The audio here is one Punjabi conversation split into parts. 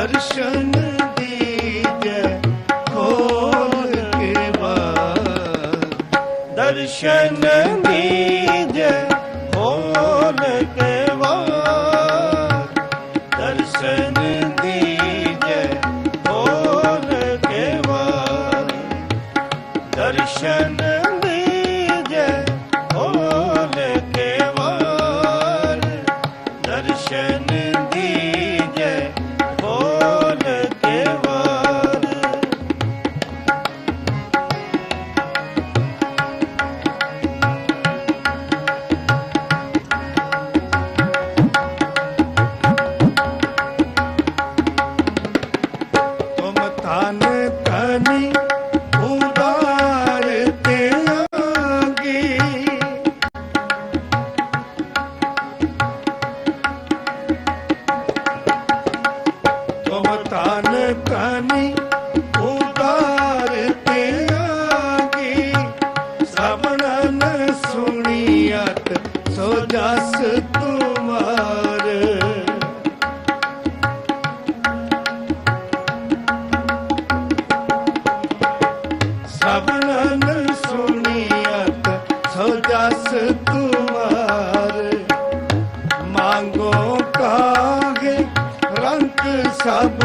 ਦਰਸ਼ਨ ਦੀਜੈ ਖੋਲ ਕੇ ਬਾ ਦਰਸ਼ਨ ਜਸ ਤੁਮਾਰ ਸਭਨਨ ਸੁਣੀਅਤ ਸੋ ਜਸ ਤੁਮਾਰ ਮੰਗੋ ਕਾਗੇ ਸਭ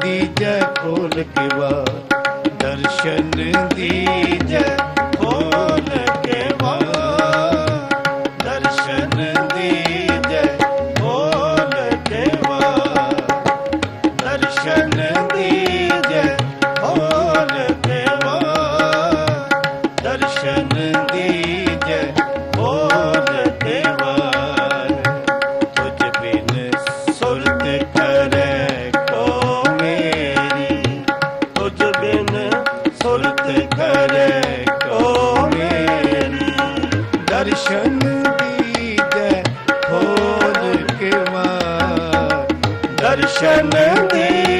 ਦੀ ਜੈ ਖੋਲ ਕਿਵਾ ਦਰਸ਼ਨ ਦੀ ਜੈ दर्शन दे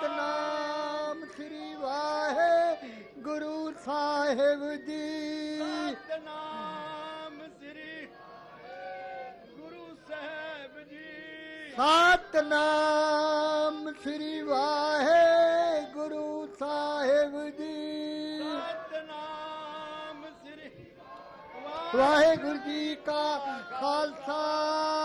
ਸਤਨਾਮ ਸ੍ਰੀ ਵਾਹਿਗੁਰੂ ਗੁਰੂ ਸਾਹਿਬ ਜੀ। ਸਤਨਾਮ ਸ੍ਰੀ ਗੁਰੂ ਸਾਹਿਬ ਜੀ। ਸਤਨਾਮ ਸ੍ਰੀ ਵਾਹਿਗੁਰੂ ਸਾਹਿਬ ਜੀ। ਸਤਨਾਮ ਸ੍ਰੀ ਵਾਹਿਗੁਰੂ ਜੀ ਕਾ ਖਾਲਸਾ।